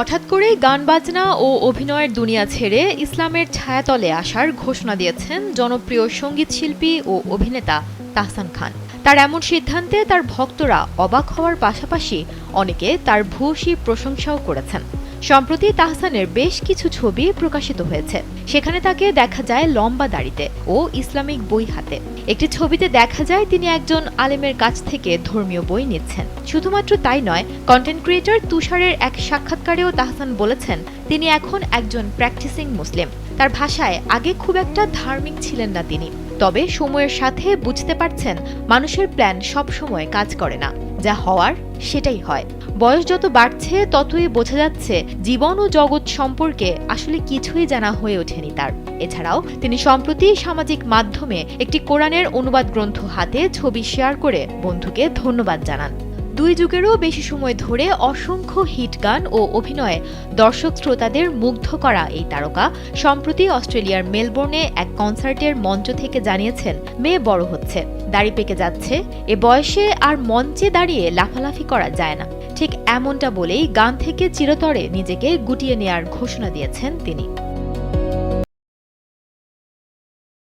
হঠাৎ করেই গান বাজনা ও অভিনয়ের দুনিয়া ছেড়ে ইসলামের ছায়াতলে আসার ঘোষণা দিয়েছেন জনপ্রিয় সংগীত শিল্পী ও অভিনেতা তাহসান খান। তার এমন সিদ্ধান্তে তার ভক্তরা অবাক হওয়ার পাশাপাশি অনেকে তার ভূয়সী প্রশংসাও করেছেন। সম্প্রতি তাহসানের বেশ কিছু ছবি প্রকাশিত হয়েছে। সেখানে তাকে দেখা যায় লম্বা দাড়িতে ও ইসলামিক বই হাতে। একটি ছবিতে দেখা যায় তিনি একজন আলেমের কাছ থেকে ধর্মীয় বই নিচ্ছেন। শুধুমাত্র তাই নয় কন্টেন্ট ক্রিয়েটর তুষারের এক সাক্ষাৎকারেও তাহসান বলেছেন, তিনি এখন একজন প্র্যাকটিসিং মুসলিম। তার ভাষায় আগে খুব একটা ধার্মিক ছিলেন না তিনি। তবে সময়ের সাথে বুঝতে পারছেন, মানুষের প্ল্যান সব সময় কাজ করে না। যা হওয়ার সেটাই হয়। বয়স যত বাড়ছে, ততই বোঝা যাচ্ছে জীবন ও জগৎ সম্পর্কে আসলে কিছুই জানা হয়ে ওঠেনি তার। এছাড়াও তিনি সম্প্রতি সামাজিক মাধ্যমে একটি কোরআনের অনুবাদ গ্রন্থ হাতে ছবি শেয়ার করে বন্ধুকে ধন্যবাদ জানান। দুই যুগেরও বেশি সময় ধরে অসংখ্য হিট গান ও অভিনয়ে দর্শক শ্রোতাদের মুগ্ধ করা এই তারকা। সম্প্রতি অস্ট্রেলিয়ার মেলবোর্নে এক কনসার্টের মঞ্চ থেকে জানিয়েছেন, মেয়ে বড় হচ্ছে, দাড়ি পেকে যাচ্ছে, এ বয়সে আর মঞ্চে দাঁড়িয়ে লাফালাফি করা যায় না। ঠিক এমনটা বলেই গান থেকে চিরতরে নিজেকে গুটিয়ে নেয়ার ঘোষণা দিয়েছেন তিনি।